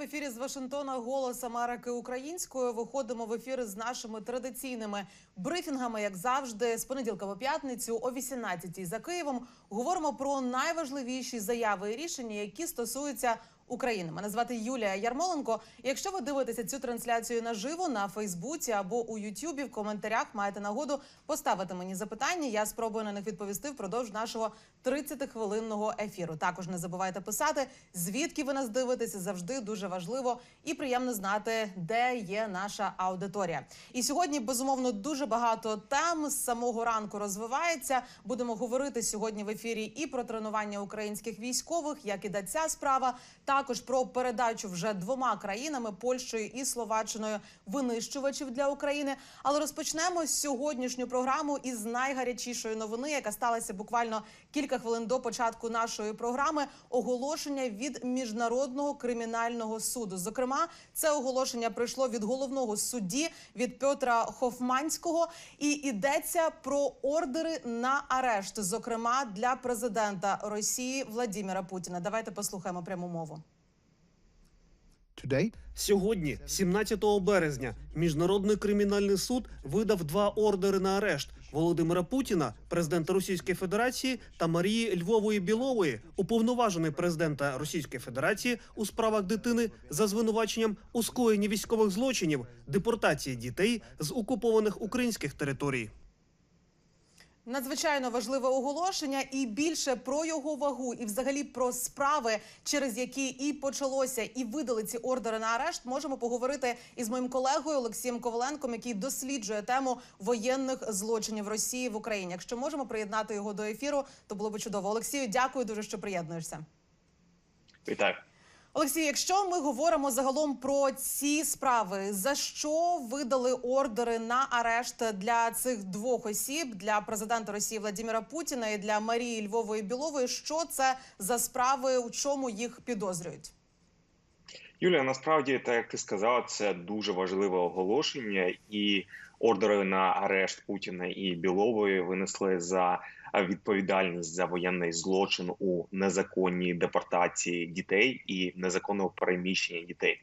в ефірі з Вашингтона Голос Америки українською. Виходимо в ефір з нашими традиційними брифінгами, як завжди, з понеділка по п'ятницю о 18-й за Києвом. Говоримо про найважливіші заяви і рішення, які стосуються України. Мене звати Юлія Ярмоленко. Якщо ви дивитеся цю трансляцію наживо на Фейсбуці або у Ютубі, в коментарях маєте нагоду поставити мені запитання. Я спробую на них відповісти впродовж нашого 30-хвилинного ефіру. Також не забувайте писати, звідки ви нас дивитеся. Завжди дуже важливо і приємно знати, де є наша аудиторія. І сьогодні безумовно дуже багато тем з самого ранку розвивається. Будемо говорити сьогодні в ефірі і про тренування українських військових, як іде ця справа. Також про передачу вже двома країнами Польщею і Словаччиною винищувачів для України. Але розпочнемо сьогоднішню програму із найгарячішої новини, яка сталася буквально кілька хвилин до початку нашої програми. Оголошення від міжнародного кримінального суду. Зокрема, це оголошення прийшло від головного судді від Петра Хофманського, і йдеться про ордери на арешт, зокрема для президента Росії Владіміра Путіна. Давайте послухаємо пряму мову. Сьогодні, 17 березня, міжнародний кримінальний суд видав два ордери на арешт Володимира Путіна, президента Російської Федерації, та Марії Львової Білової, уповноваженої президента Російської Федерації у справах дитини за звинуваченням у скоєнні військових злочинів, депортації дітей з окупованих українських територій. Надзвичайно важливе оголошення, і більше про його вагу, і взагалі про справи, через які і почалося, і видали ці ордери на арешт. Можемо поговорити із моїм колегою Олексієм Коваленком, який досліджує тему воєнних злочинів Росії в Україні. Якщо можемо приєднати його до ефіру, то було б чудово. Олексію, дякую дуже, що приєднуєшся. Вітаю. Олексій, якщо ми говоримо загалом про ці справи, за що видали ордери на арешт для цих двох осіб для президента Росії Владимира Путіна і для Марії Львової Білової? Що це за справи? У чому їх підозрюють? Юлія, насправді, так як ти сказала, це дуже важливе оголошення, і ордери на арешт Путіна і Білової винесли за відповідальність за воєнний злочин у незаконній депортації дітей і незаконного переміщення дітей.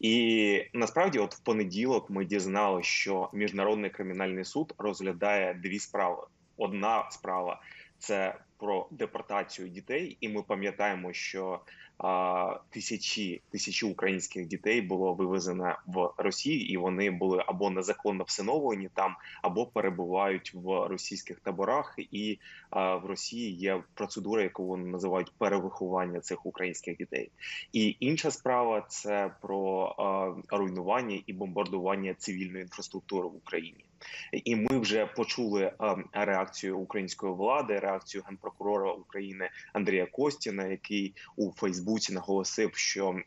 І насправді, от в понеділок, ми дізналися, що міжнародний кримінальний суд розглядає дві справи. Одна справа це про депортацію дітей, і ми пам'ятаємо, що а, тисячі тисячі українських дітей було вивезено в Росію, і вони були або незаконно всиновлені там, або перебувають в російських таборах. І а, в Росії є процедура, яку вони називають перевиховання цих українських дітей. І інша справа це про а, руйнування і бомбардування цивільної інфраструктури в Україні. І ми вже почули реакцію української влади, реакцію генпрокурора України Андрія Костіна, який у Фейсбуці наголосив, що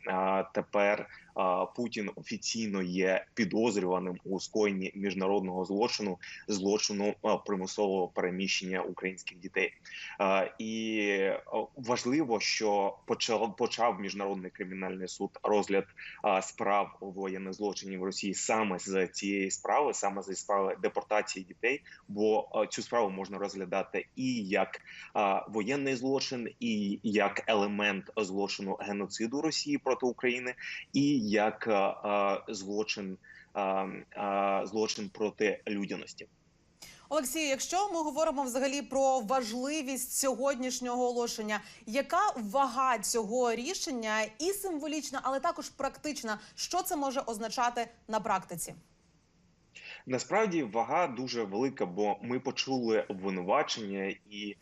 тепер Путін офіційно є підозрюваним у скоєнні міжнародного злочину, злочину примусового переміщення українських дітей. І важливо, що почав почав міжнародний кримінальний суд розгляд справ воєнних злочинів Росії саме з цієї справи, саме зі справи депортації дітей. Бо цю справу можна розглядати і як воєнний злочин, і як елемент злочину геноциду Росії проти України, і як а, злочин, злочин проти людяності. Олексію, якщо ми говоримо взагалі про важливість сьогоднішнього оголошення, яка вага цього рішення і символічна, але також практична, що це може означати на практиці? Насправді вага дуже велика, бо ми почули обвинувачення і е,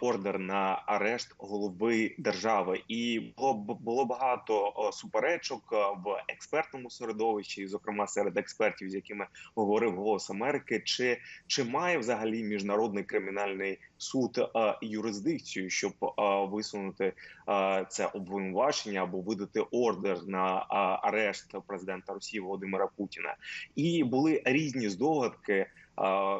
ордер на арешт голови держави, і було було багато е, суперечок е, в експертному середовищі, зокрема серед експертів, з якими говорив голос Америки, чи, чи має взагалі міжнародний кримінальний суд е, юрисдикцію, щоб е, висунути е, це обвинувачення або видати ордер на е, арешт президента Росії Володимира Путіна, і були різні здогадки. а,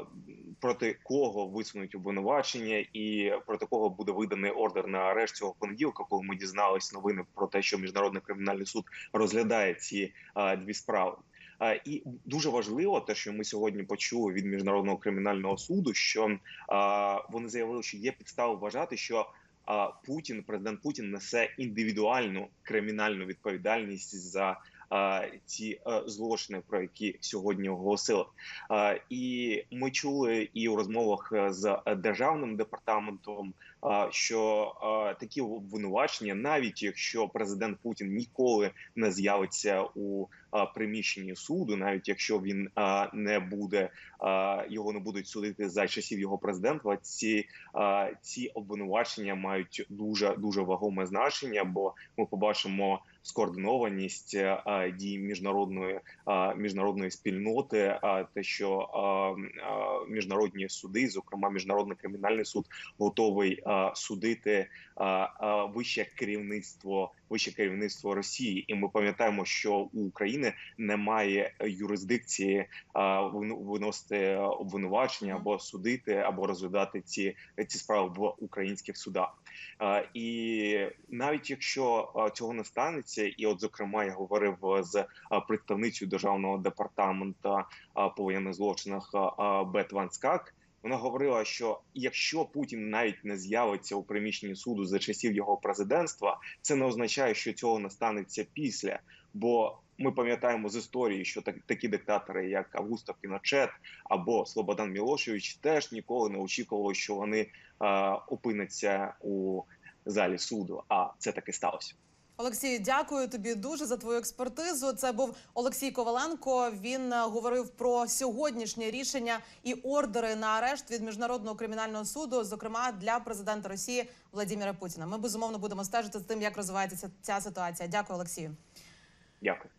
Проти кого висунуть обвинувачення, і проти кого буде виданий ордер на арешт цього понеділка, коли ми дізналися новини про те, що міжнародний кримінальний суд розглядає ці а, дві справи. А, І дуже важливо, те, що ми сьогодні почули від міжнародного кримінального суду, що вони заявили, що є підстави вважати, що Путін, президент Путін, несе індивідуальну кримінальну відповідальність за ці а, злочини, про які сьогодні оголосили. І ми чули і у розмовах е, з державним департаментом, що такі обвинувачення, навіть якщо президент Путін ніколи не з'явиться у приміщенні суду, навіть якщо він не буде його не будуть судити за часів його президентства, ці ці обвинувачення мають дуже дуже вагоме значення, бо ми побачимо скоординованість дій міжнародної а, міжнародної спільноти, а те, що міжнародні суди, зокрема міжнародний кримінальний суд, готовий судити вище керівництво вище керівництво Росії, і ми пам'ятаємо, що у України немає юрисдикції виносити обвинувачення або судити, або розглядати ці, ці справи в українських судах. І навіть якщо цього не станеться, і от зокрема я говорив з представницею державного департаменту по воєнних злочинах Бет Ван вона говорила, що якщо Путін навіть не з'явиться у приміщенні суду за часів його президентства, це не означає, що цього не станеться після. Бо ми пам'ятаємо з історії, що так, такі диктатори, як Августо Піночет або Слободан Мілошевич, теж ніколи не очікували, що вони е, опиняться у залі суду. А це таки сталося. Олексій, дякую тобі дуже за твою експертизу. Це був Олексій Коваленко. Він е, говорив про сьогоднішнє рішення і ордери на арешт від міжнародного кримінального суду, зокрема для президента Росії Владимира Путіна. Ми безумовно будемо стежити з тим, як розвивається ця- ця ситуація. Дякую, Олексію. Дякую.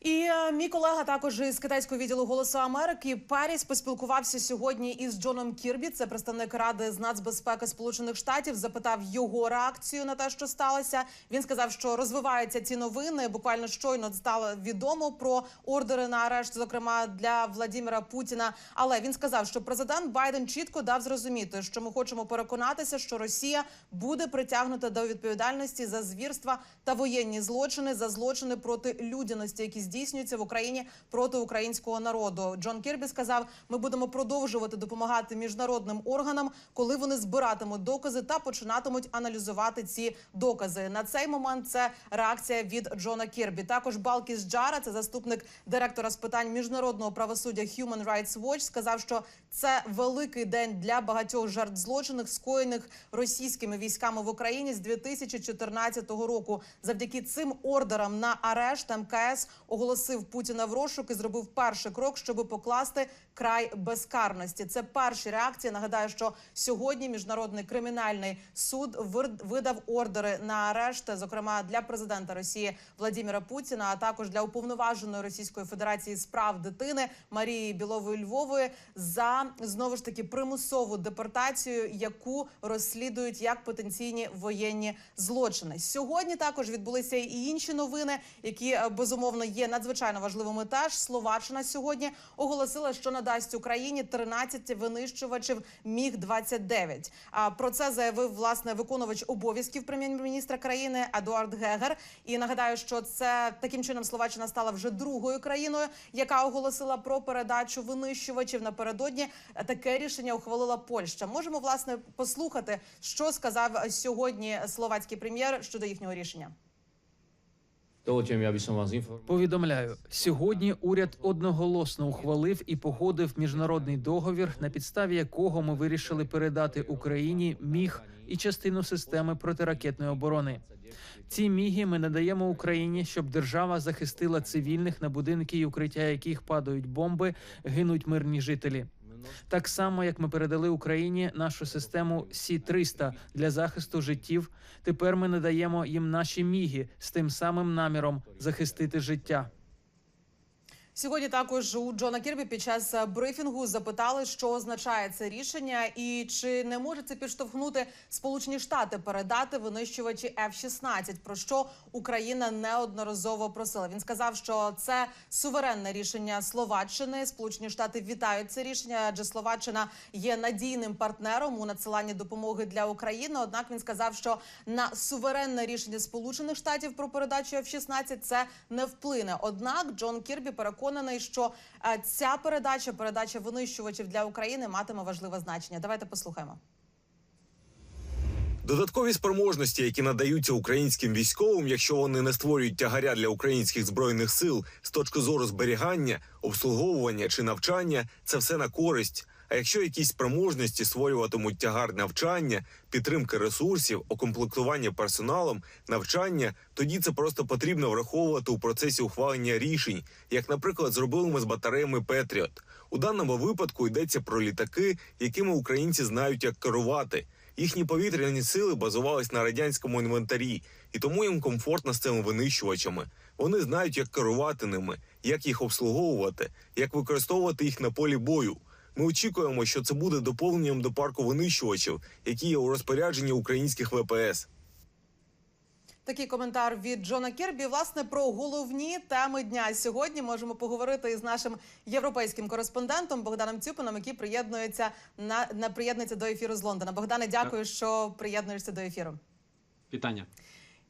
І е, мій колега також із китайського відділу Голосу Америки Паріс поспілкувався сьогодні із Джоном Кірбі. Це представник ради з нацбезпеки Сполучених Штатів. Запитав його реакцію на те, що сталося. Він сказав, що розвиваються ці новини. Буквально щойно стало відомо про ордери на арешт, зокрема для Владіміра Путіна. Але він сказав, що президент Байден чітко дав зрозуміти, що ми хочемо переконатися, що Росія буде притягнута до відповідальності за звірства та воєнні злочини за злочини проти людяності, які здійснюються в Україні проти українського народу. Джон Кірбі сказав: ми будемо продовжувати допомагати міжнародним органам, коли вони збиратимуть докази та починатимуть аналізувати ці докази. На цей момент це реакція від Джона Кірбі. Також Балкіс Джара, це заступник директора з питань міжнародного правосуддя Human Rights Watch, сказав, що це великий день для багатьох жертв злочинів, скоєних російськими військами в Україні з 2014 року. Завдяки цим ордерам на арешт МКС оголосив Путіна в розшук і зробив перший крок, щоб покласти край безкарності. Це перші реакції. Нагадаю, що сьогодні міжнародний кримінальний суд видав ордери на арешт, зокрема для президента Росії Владимира Путіна, а також для уповноваженої Російської Федерації з прав дитини Марії Білової Львової за знову ж таки примусову депортацію, яку розслідують як потенційні воєнні злочини. Сьогодні також відбулися і інші новини, які е, безумовно є надзвичайно важливими. Теж Словаччина сьогодні оголосила, що надасть Україні 13 винищувачів Міг 29 А про це заявив власне виконувач обов'язків прем'єр-міністра країни Едуард Гегер. І нагадаю, що це таким чином Словаччина стала вже другою країною, яка оголосила про передачу винищувачів напередодні. Таке рішення ухвалила Польща. Можемо власне послухати, що сказав сьогодні словацький прем'єр щодо їхнього рішення. Повідомляю, сьогодні уряд одноголосно ухвалив і погодив міжнародний договір, на підставі якого ми вирішили передати Україні міг і частину системи протиракетної оборони. Ці міги ми надаємо Україні, щоб держава захистила цивільних, на будинки і укриття яких падають бомби, гинуть мирні жителі. Так само, як ми передали Україні нашу систему Сі 300 для захисту життів. Тепер ми надаємо їм наші міги з тим самим наміром захистити життя. Сьогодні також у Джона Кірбі під час е, брифінгу запитали, що означає це рішення, і чи не може це підштовхнути Сполучені Штати передати винищувачі F-16, про що Україна неодноразово просила. Він сказав, що це суверенне рішення Словаччини. Сполучені Штати вітають це рішення, адже Словаччина є надійним партнером у надсиланні допомоги для України. Однак він сказав, що на суверенне рішення Сполучених Штатів про передачу F-16 це не вплине. Однак Джон Кірбі переконаний, що е, ця передача, передача винищувачів для України, матиме важливе значення. Давайте послухаємо. Додаткові спроможності, які надаються українським військовим, якщо вони не створюють тягаря для українських збройних сил з точки зору зберігання, обслуговування чи навчання, це все на користь. А якщо якісь спроможності створюватимуть тягар навчання, підтримки ресурсів, окомплектування персоналом, навчання, тоді це просто потрібно враховувати у процесі ухвалення рішень, як, наприклад, зробили ми з батареями Петріот. У даному випадку йдеться про літаки, якими українці знають, як керувати. Їхні повітряні сили базувались на радянському інвентарі, і тому їм комфортно з цими винищувачами. Вони знають, як керувати ними, як їх обслуговувати, як використовувати їх на полі бою. Ми очікуємо, що це буде доповненням до парку винищувачів, які є у розпорядженні українських ВПС. Такий коментар від Джона Кірбі. Власне про головні теми дня сьогодні можемо поговорити із нашим європейським кореспондентом Богданом Цюпином, який приєднується на, на приєднується до ефіру з Лондона. Богдане, дякую, що приєднуєшся до ефіру. Вітання.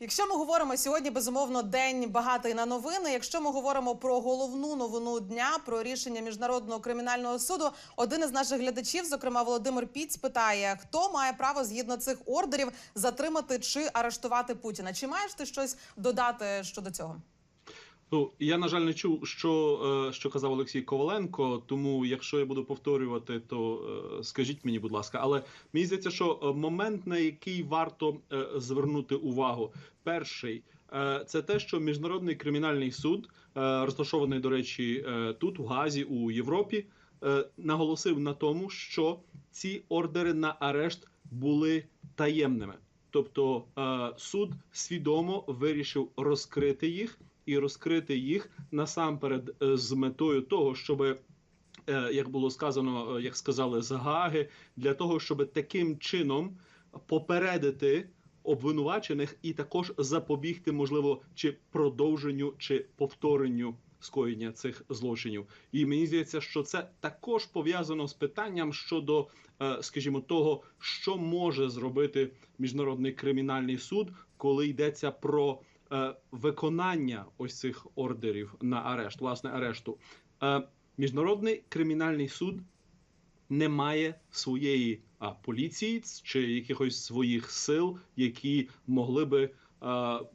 Якщо ми говоримо сьогодні, безумовно, день багатий на новини. Якщо ми говоримо про головну новину дня, про рішення міжнародного кримінального суду, один із наших глядачів, зокрема Володимир Піць, питає, хто має право згідно цих ордерів затримати чи арештувати Путіна. Чи маєш ти щось додати щодо цього? Ну я на жаль не чув, що, е, що казав Олексій Коваленко. Тому, якщо я буду повторювати, то е, скажіть мені, будь ласка. Але мені здається, що е, момент, на який варто звернути увагу, перший це те, що міжнародний кримінальний суд, розташований, до речі, тут, у Газі, у Європі, наголосив на тому, що ці ордери на арешт були таємними. Тобто суд свідомо вирішив розкрити їх і розкрити їх насамперед е, з метою того, щоб, е, як було сказано, е, як сказали з Гааги, для того, щоб таким чином попередити обвинувачених і також запобігти, можливо, чи продовженню, чи повторенню скоєння цих злочинів. І мені здається, що це також пов'язано з питанням щодо, скажімо, того, що може зробити міжнародний кримінальний суд, коли йдеться про виконання ось цих ордерів на арешт, власне, арешту. Е, Міжнародний кримінальний суд не має своєї а, поліції чи якихось своїх сил, які могли би е,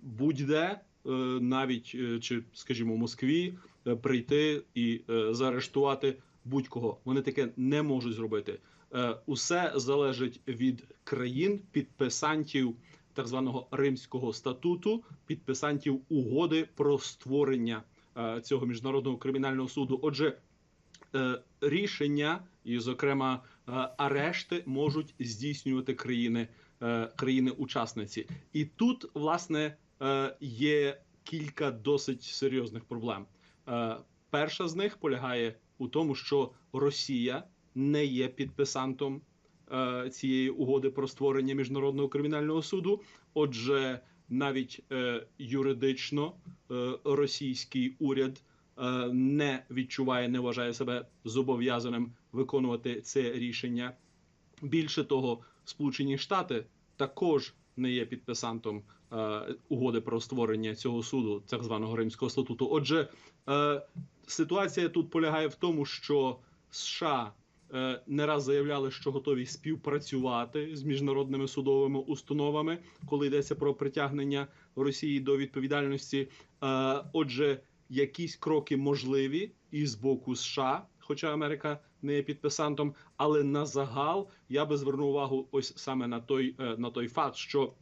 будь-де, е, навіть е, чи, скажімо, в Москві, е, прийти і е, заарештувати будь-кого. Вони таке не можуть зробити. Е, усе залежить від країн, підписантів так званого Римського статуту, підписантів угоди про створення е, цього міжнародного кримінального суду. Отже, е, рішення і, зокрема, е, арешти можуть здійснювати країни, країни-учасниці, і тут власне є кілька досить серйозних проблем. Перша з них полягає у тому, що Росія не є підписантом е, цієї угоди про створення міжнародного кримінального суду. Отже, навіть е, юридично е, російський уряд не відчуває, не вважає себе зобов'язаним виконувати це рішення. Більше того, Сполучені Штати також не є підписантом угоди про створення цього суду, так званого Римського статуту. Отже, ситуація тут полягає в тому, що США не раз заявляли, що готові співпрацювати з міжнародними судовими установами, коли йдеться про притягнення Росії до відповідальності. Е, Отже, якісь кроки можливі і з боку США, хоча Америка не є підписантом, але на загал я би звернув увагу ось саме на той е, на той факт, що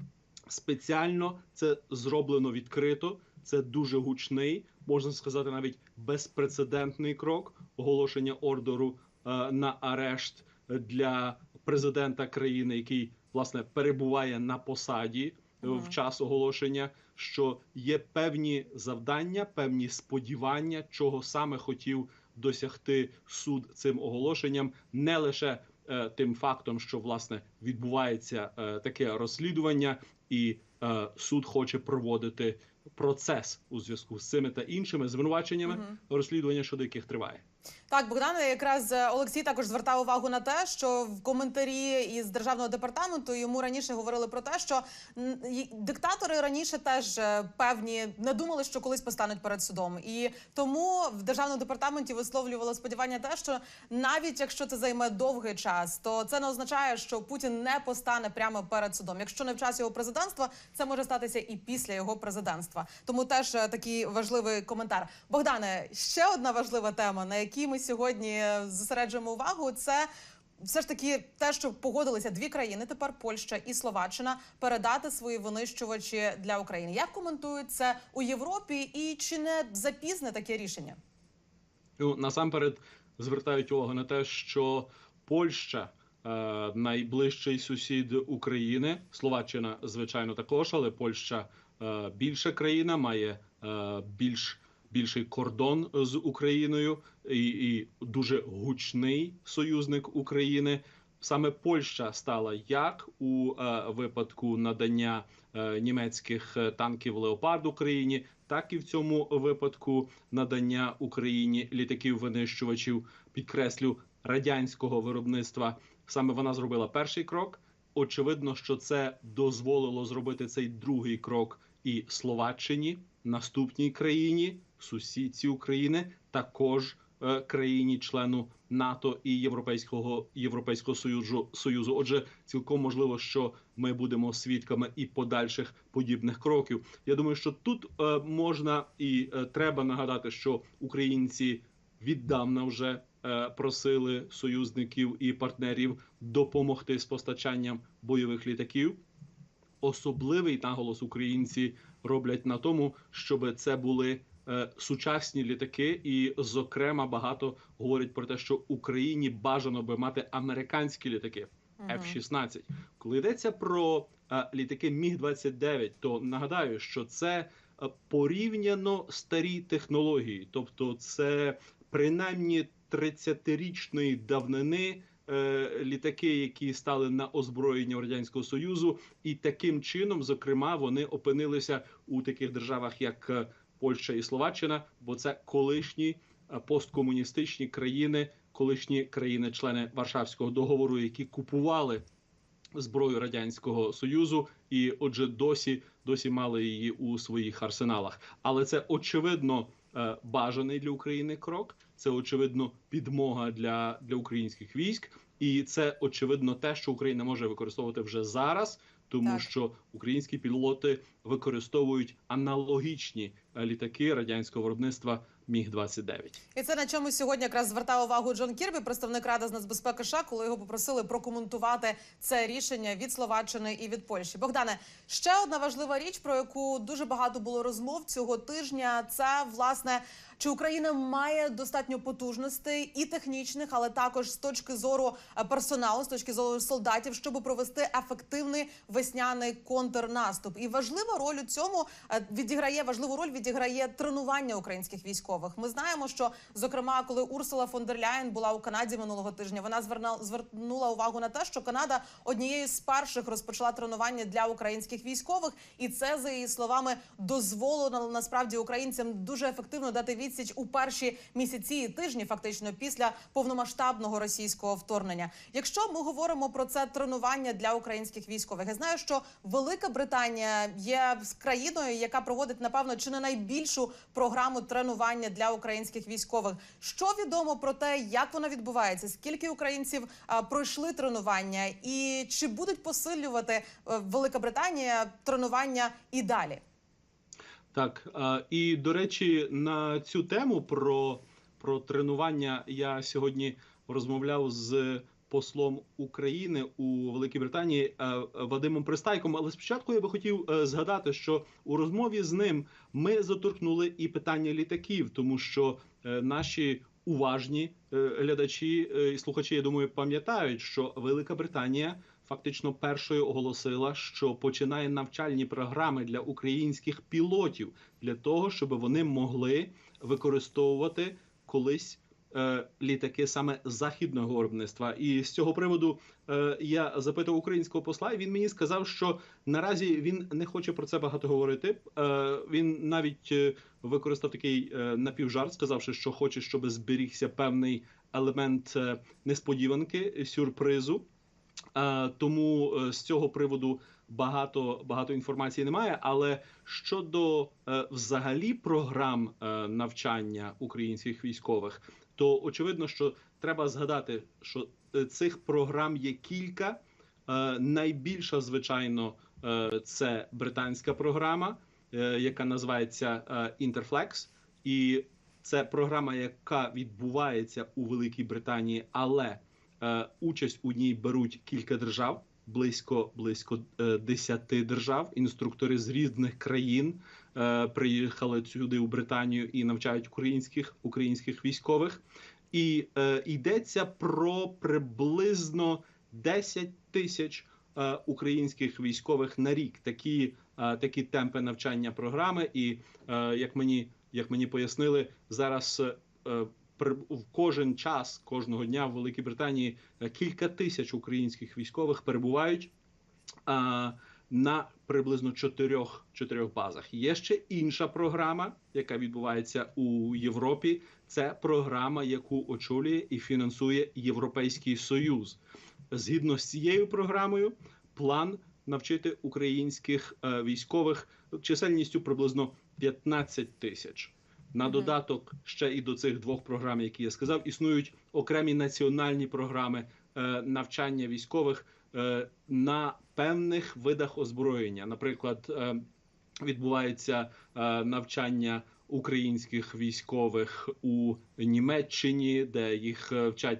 спеціально це зроблено відкрито. Це дуже гучний, можна сказати, навіть безпрецедентний крок оголошення ордеру е, на арешт для президента країни, який власне перебуває на посаді е, в час оголошення. Що є певні завдання, певні сподівання, чого саме хотів досягти суд цим оголошенням, не лише е, тим фактом, що власне відбувається е, таке розслідування, і е, суд хоче проводити процес у зв'язку з цими та іншими звинуваченнями, Мгм. розслідування щодо яких триває. Так, Богдане, якраз е, Олексій також звертав увагу на те, що в коментарі із державного департаменту йому раніше говорили про те, що диктатори раніше теж е, певні не думали, що колись постануть перед судом, і тому в державному департаменті висловлювало сподівання те, що навіть якщо це займе довгий час, то це не означає, що Путін не постане прямо перед судом. Якщо не в час його президентства, це може статися і після його президентства. Тому теж е, такий важливий коментар. Богдане, ще одна важлива тема, на якій ми сьогодні е, зосереджуємо увагу, це. Все ж таки, те, що погодилися дві країни, тепер Польща і Словаччина, передати свої винищувачі для України. Як коментують це у Європі, і чи не запізне таке рішення? Ну, насамперед звертають увагу на те, що Польща е, найближчий сусід України, Словаччина, звичайно, також, але Польща е, більша країна, має більш більший кордон з Україною і, і дуже гучний союзник України. Саме Польща стала як у е, випадку надання е, німецьких е, танків Леопард Україні, так і в цьому випадку надання Україні літаків винищувачів, підкреслю радянського виробництва. Саме вона зробила перший крок. Очевидно, що це дозволило зробити цей другий крок і Словаччині, наступній країні, сусідці України, також е, країні-члену НАТО і Європейського Європейського Союзу Союзу. Отже, цілком можливо, що ми будемо свідками і подальших подібних кроків. Я думаю, що тут е, можна і е, треба нагадати, що українці віддавна вже е, просили союзників і партнерів допомогти з постачанням бойових літаків. Особливий наголос українці роблять на тому, щоб це були сучасні літаки, і, зокрема, багато говорять про те, що Україні бажано би мати американські літаки. Мгм. F-16. Коли йдеться про е, літаки Міг 29 то нагадаю, що це е, порівняно старі технології, тобто це принаймні 30-річної давнини. е, Літаки, які стали на озброєння радянського союзу, і таким чином, зокрема, вони опинилися у таких державах, як е, Польща і Словаччина, бо це колишні е, посткомуністичні країни, колишні країни-члени Варшавського договору, які купували зброю радянського союзу, і отже, досі досі мали її у своїх арсеналах. Але це очевидно е, бажаний для України крок. Це очевидно підмога для, для українських військ, і це очевидно те, що Україна може використовувати вже зараз. Тому Так. що українські пілоти використовують аналогічні е, літаки радянського виробництва Міг 29 І це на чому сьогодні якраз звертав увагу Джон Кірбі, представник Ради з нацбезпеки США, коли його попросили прокоментувати це рішення від Словаччини і від Польщі. Богдане, ще одна важлива річ, про яку дуже багато було розмов цього тижня. Це власне чи Україна має достатньо потужностей і технічних, але також з точки зору е, персоналу, з точки зору солдатів, щоб провести ефективний весняний контрнаступ. І важлива роль у цьому е, відіграє важливу роль відіграє тренування українських військових. Ми знаємо, що зокрема, коли Урсула фон дер Ляєн була у Канаді минулого тижня, вона звернула увагу на те, що Канада однією з перших розпочала тренування для українських військових, і це за її словами дозволило насправді українцям дуже ефективно дати відсіч у перші місяці і тижні, фактично після повномасштабного російського вторгнення. Якщо ми говоримо про це тренування для українських військових, я знаю, що Велика Британія є країною, яка проводить напевно чи не найбільшу програму тренування для українських військових. Що відомо про те, як вона відбувається? Скільки українців а, пройшли тренування, і чи будуть посилювати е, Велика Британія тренування і далі? Так і до речі, на цю тему про, про тренування я сьогодні розмовляв з послом України у Великій Британії е, Вадимом Пристайком. Але спочатку я би хотів е, згадати, що у розмові з ним ми заторкнули і питання літаків, тому що е, наші уважні глядачі і слухачі, я думаю, пам'ятають, що Велика Британія фактично першою оголосила, що починає навчальні програми для українських пілотів для того, щоб вони могли використовувати колись е, літаки саме західного виробництва. І з цього приводу е, я запитав українського посла, і він мені сказав, що наразі він не хоче про це багато говорити. Е, він навіть е, використав такий е, напівжарт, сказавши, що хоче, щоб зберігся певний елемент е, несподіванки, сюрпризу. Е, тому е, з цього приводу багато багато інформації немає. Але щодо е, взагалі програм навчання українських військових, то очевидно, що треба згадати, що цих програм є кілька. Найбільша, звичайно, це британська програма, яка називається Interflex. І це програма, яка відбувається у Великій Британії, але участь у ній беруть кілька держав, близько близько е, 10 держав. Інструктори з різних країн е, приїхали сюди у Британію і навчають українських українських військових. І е, йдеться про приблизно 10 тисяч е, українських військових на рік. Такі, е, такі темпи навчання програми. І е, як мені як мені пояснили, зараз е, в кожен час кожного дня в Великій Британії е, кілька тисяч українських військових перебувають а, на приблизно чотирьох чотирьох базах. Є ще інша програма, яка відбувається у Європі. Це програма, яку очолює і фінансує Європейський Союз. Згідно з цією програмою, план навчити українських е, військових чисельністю приблизно 15 тисяч. На додаток ще і до цих двох програм, які я сказав, існують окремі національні програми е, навчання військових е, на певних видах озброєння. Наприклад, е, відбувається навчання українських військових у Німеччині, де їх вчать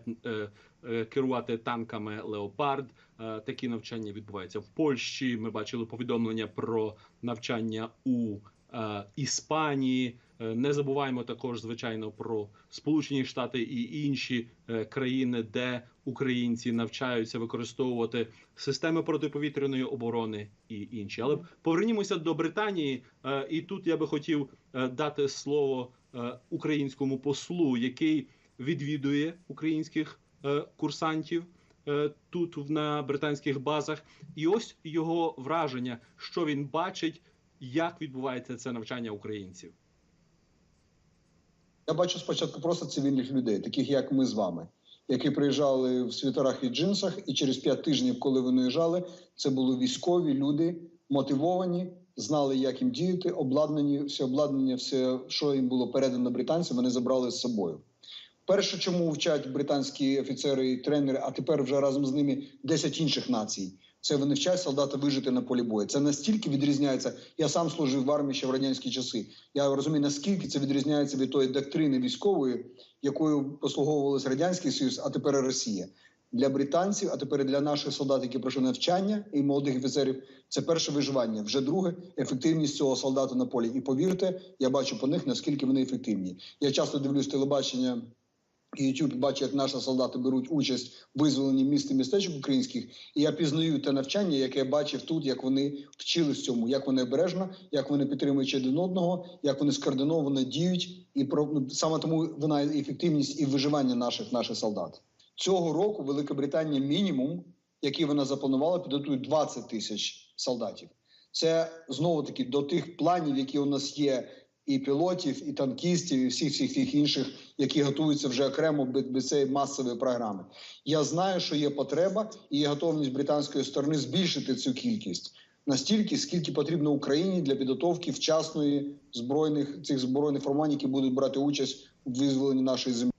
керувати танками Леопард. Такі навчання відбуваються в Польщі. Ми бачили повідомлення про навчання у Іспанії. Е, Не забуваємо також, звичайно, про Сполучені Штати і інші е, країни, де українці навчаються використовувати системи протиповітряної оборони і інші. Але повернімося до Британії, е, і тут я би хотів е, дати слово е, українському послу, який відвідує українських е, курсантів е, тут на британських базах. І ось його враження, що він бачить, як відбувається це навчання українців. Я бачу спочатку просто цивільних людей, таких як ми з вами, які приїжджали в світерах і джинсах, і через п'ять тижнів, коли вони виїжджали, це були військові люди, мотивовані, знали, як їм діяти, обладнані, все обладнання, все, що їм було передано британцям, вони забрали з собою. Перше, чому вчать британські офіцери і тренери, а тепер вже разом з ними 10 інших націй. Це вони вчать солдата вижити на полі бою. Це настільки відрізняється. Я сам служив в армії ще в радянські часи. Я розумію, наскільки це відрізняється від тої доктрини військової, якою послуговувалися радянський союз, а тепер Росія. Для британців, а тепер для наших солдат, які пройшли навчання і молодих офіцерів, це перше виживання. Вже друге ефективність цього солдата на полі. І повірте, я бачу по них наскільки вони ефективні. Я часто дивлюсь телебачення YouTube бачу, як наші солдати беруть участь в визволенні міст і містечок українських, і я пізнаю те навчання, яке я бачив тут, як вони вчились цьому, як вони обережно, як вони підтримують один одного, як вони скоординовано діють, і про ну, саме тому вона ефективність і виживання наших наших солдат цього року. Велика Британія мінімум, який вона запланувала, підготує 20 тисяч солдатів. Це знову таки до тих планів, які у нас є. І пілотів, і танкістів, і всіх всіх всіх інших, які готуються вже окремо без, цієї масової програми. Я знаю, що є потреба і є готовність британської сторони збільшити цю кількість настільки, скільки потрібно Україні для підготовки вчасної збройних цих збройних формувань, які будуть брати участь у визволенні нашої землі.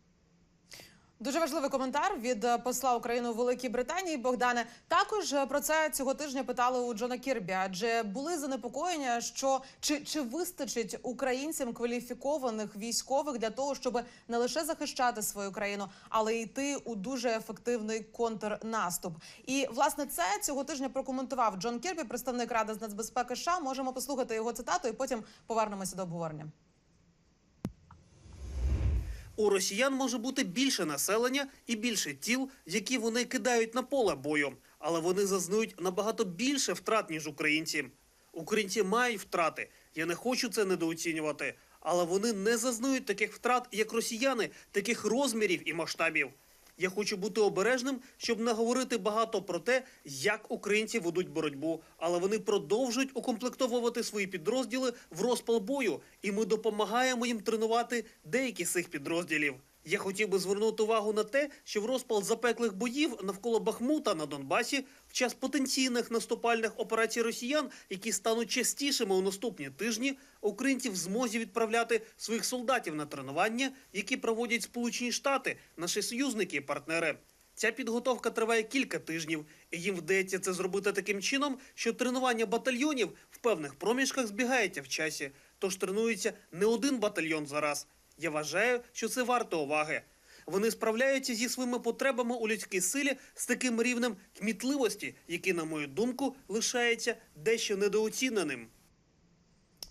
Дуже важливий коментар від е, посла України у Великій Британії Богдане. Також е, про це цього тижня питали у Джона Кірбі. Адже були занепокоєння, що чи, чи вистачить українцям кваліфікованих військових для того, щоб не лише захищати свою країну, але йти у дуже ефективний контрнаступ. І власне це цього тижня прокоментував Джон Кірбі, представник ради з нацбезпеки США. Можемо послухати його цитату, і потім повернемося до обговорення. У росіян може бути більше населення і більше тіл, які вони кидають на поле бою, але вони зазнають набагато більше втрат ніж українці. Українці мають втрати. Я не хочу це недооцінювати, але вони не зазнають таких втрат, як росіяни, таких розмірів і масштабів. Я хочу бути обережним, щоб не говорити багато про те, як українці ведуть боротьбу, але вони продовжують укомплектовувати свої підрозділи в розпал бою, і ми допомагаємо їм тренувати деякі з цих підрозділів. Я хотів би звернути увагу на те, що в розпал запеклих боїв навколо Бахмута на Донбасі в час потенційних наступальних операцій росіян, які стануть частішими у наступні тижні, українці в змозі відправляти своїх солдатів на тренування, які проводять Сполучені Штати, наші союзники і партнери. Ця підготовка триває кілька тижнів, і їм вдається це зробити таким чином, що тренування батальйонів в певних проміжках збігається в часі, тож тренується не один батальйон за раз. Я вважаю, що це варто уваги. Вони справляються зі своїми потребами у людській силі з таким рівнем кмітливості, який, на мою думку, лишається дещо недооціненим.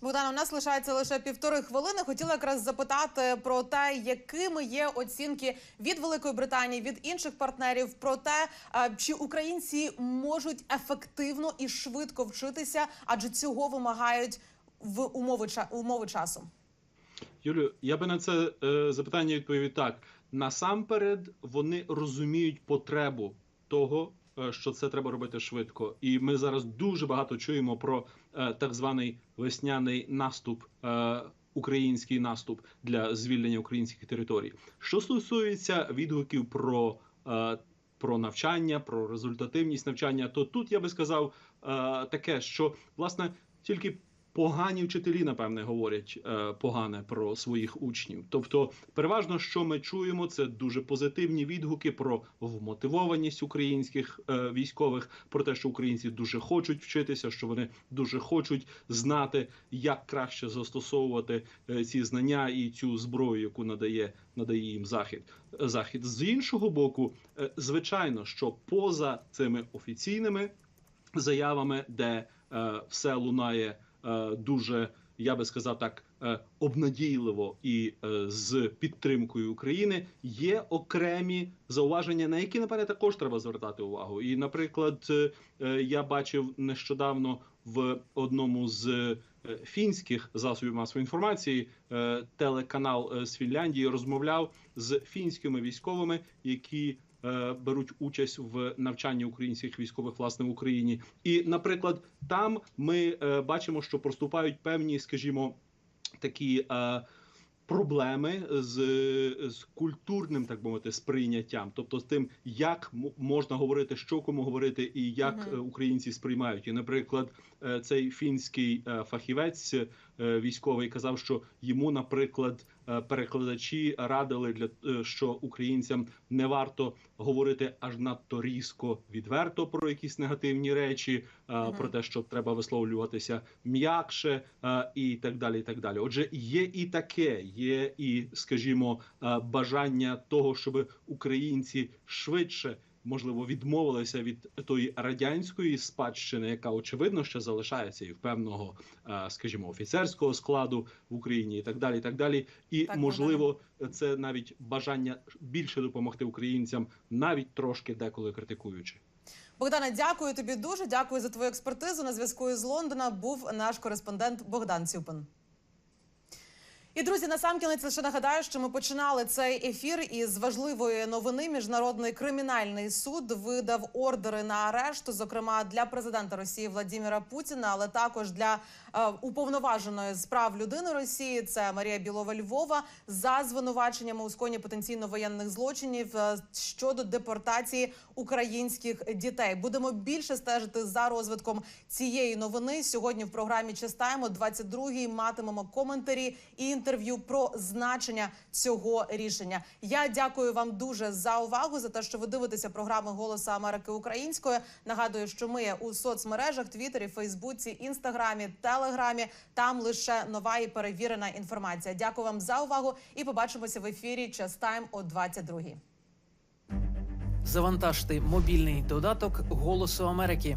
Богдан, у нас лишається лише півтори хвилини. Хотіла якраз запитати про те, якими є оцінки від Великої Британії, від інших партнерів, про те, чи українці можуть ефективно і швидко вчитися, адже цього вимагають в умови умови часу. Юлію, я би на це е, запитання відповів так: насамперед вони розуміють потребу того, е, що це треба робити швидко. І ми зараз дуже багато чуємо про е, так званий весняний наступ. Е, Український наступ для звільнення українських територій. Що стосується відгуків про, е, про навчання, про результативність навчання, то тут я би сказав е, таке, що власне тільки погані вчителі, напевне, говорять е, погане про своїх учнів. Тобто, переважно, що ми чуємо, це дуже позитивні відгуки про вмотивованість українських е, військових, про те, що українці дуже хочуть вчитися, що вони дуже хочуть знати, як краще застосовувати е, ці знання і цю зброю, яку надає надає їм захід. Захід з іншого боку, звичайно, що поза цими офіційними заявами, де все лунає дуже, я би сказав так, е, обнадійливо і е, з підтримкою України, є окремі зауваження, на які напевне також треба звертати увагу. І, наприклад, е, е, я бачив нещодавно в одному з е, фінських засобів масової інформації е, телеканал е, з Фінляндії розмовляв з фінськими військовими, які е, беруть участь в навчанні українських військових власне в Україні. І, наприклад, там ми е, бачимо, що проступають певні, скажімо, такі. Е, Проблеми з, з культурним, так би мовити, сприйняттям, тобто з тим, як можна говорити, що кому говорити, і як е, українці сприймають. І, наприклад, е, цей фінський е, фахівець е, військовий казав, що йому, наприклад, е, перекладачі радили для е, що українцям не варто говорити аж надто різко, відверто про якісь негативні речі, е, про те, що треба висловлюватися м'якше е, і так далі. І так далі. Отже, є і таке, є і, скажімо, е, бажання того, щоб українці швидше. Можливо, відмовилися від тої радянської спадщини, яка очевидно ще залишається і в певного, е, скажімо, офіцерського складу в Україні, і так далі. І так далі. І Так, можливо, це навіть бажання більше допомогти українцям, навіть трошки деколи критикуючи. Богдане, дякую тобі дуже. Дякую за твою експертизу. На зв'язку із Лондона був наш кореспондент Богдан Цюпин. І друзі, насамкінець лише нагадаю, що ми починали цей ефір із важливої новини. Міжнародний кримінальний суд видав ордери на арешт, зокрема для президента Росії Владіміра Путіна, але також для е, уповноваженої з прав людини Росії. Це Марія Білова Львова за звинуваченнями у сконі потенційно воєнних злочинів е, щодо депортації українських дітей. Будемо більше стежити за розвитком цієї новини. Сьогодні в програмі Чистаємо 22-й матимемо коментарі і інтерв'ю про значення цього рішення. Я дякую вам дуже за увагу за те, що ви дивитеся програми Голоса Америки Української. Нагадую, що ми у соцмережах Твіттері, Фейсбуці, Інстаграмі, Телеграмі. Там лише нова і перевірена інформація. Дякую вам за увагу і побачимося в ефірі Час Тайм о 22-й. Завантажте мобільний додаток Голосу Америки.